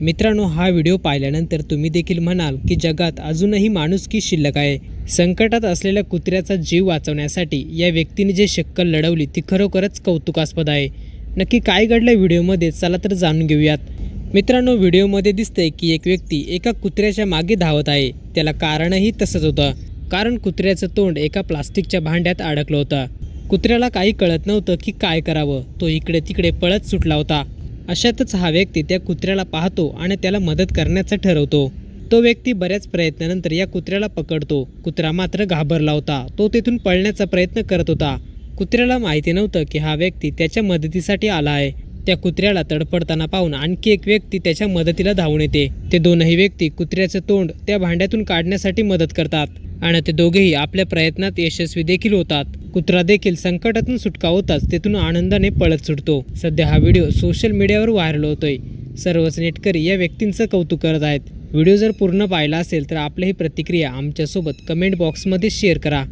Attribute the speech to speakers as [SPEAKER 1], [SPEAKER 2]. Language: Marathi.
[SPEAKER 1] मित्रांनो हा व्हिडिओ पाहिल्यानंतर तुम्ही देखील म्हणाल की जगात अजूनही माणुसकी शिल्लक आहे. संकटात असलेल्या कुत्र्याचा जीव वाचवण्यासाठी या व्यक्तीने जे शक्कल लढवली ती खरोखरच कौतुकास्पद आहे. नक्की काय घडलं व्हिडिओमध्ये चला तर जाणून घेऊयात. मित्रांनो व्हिडिओमध्ये दिसतंय की एक व्यक्ती एका कुत्र्याच्या मागे धावत आहे. त्याला कारणही तसंच होतं. कारण कुत्र्याचं तोंड एका प्लास्टिकच्या भांड्यात अडकलं होतं. कुत्र्याला काही कळत नव्हतं की काय करावं. तो इकडे तिकडे पळत सुटला होता. अशातच हा व्यक्ती त्या कुत्र्याला पाहतो आणि त्याला मदत करण्याचं ठरवतो. तो व्यक्ती बऱ्याच प्रयत्नानंतर या कुत्र्याला पकडतो. कुत्रा मात्र घाबरला होता. तो तेथून पळण्याचा प्रयत्न करत होता. कुत्र्याला माहिती नव्हतं की हा व्यक्ती त्याच्या मदतीसाठी आला आहे. त्या कुत्र्याला तडपडताना पाहून आणखी एक व्यक्ती त्याच्या मदतीला धावून येते. ते दोनही व्यक्ती कुत्र्याचं तोंड त्या भांड्यातून काढण्यासाठी मदत करतात. आणि ते दोघेही आपल्या प्रयत्नात यशस्वी देखील होतात. कुत्रा देखील संकटातून सुटका होताच तेथून आनंदाने पळत सुटतो. सध्या हा व्हिडिओ सोशल मीडियावर व्हायरल होतोय. सर्वच नेटकरी या व्यक्तींचं कौतुक करत आहेत. व्हिडिओ जर पूर्ण पाहिला असेल तर आपली ही प्रतिक्रिया आमच्यासोबत कमेंट बॉक्समध्ये शेअर करा.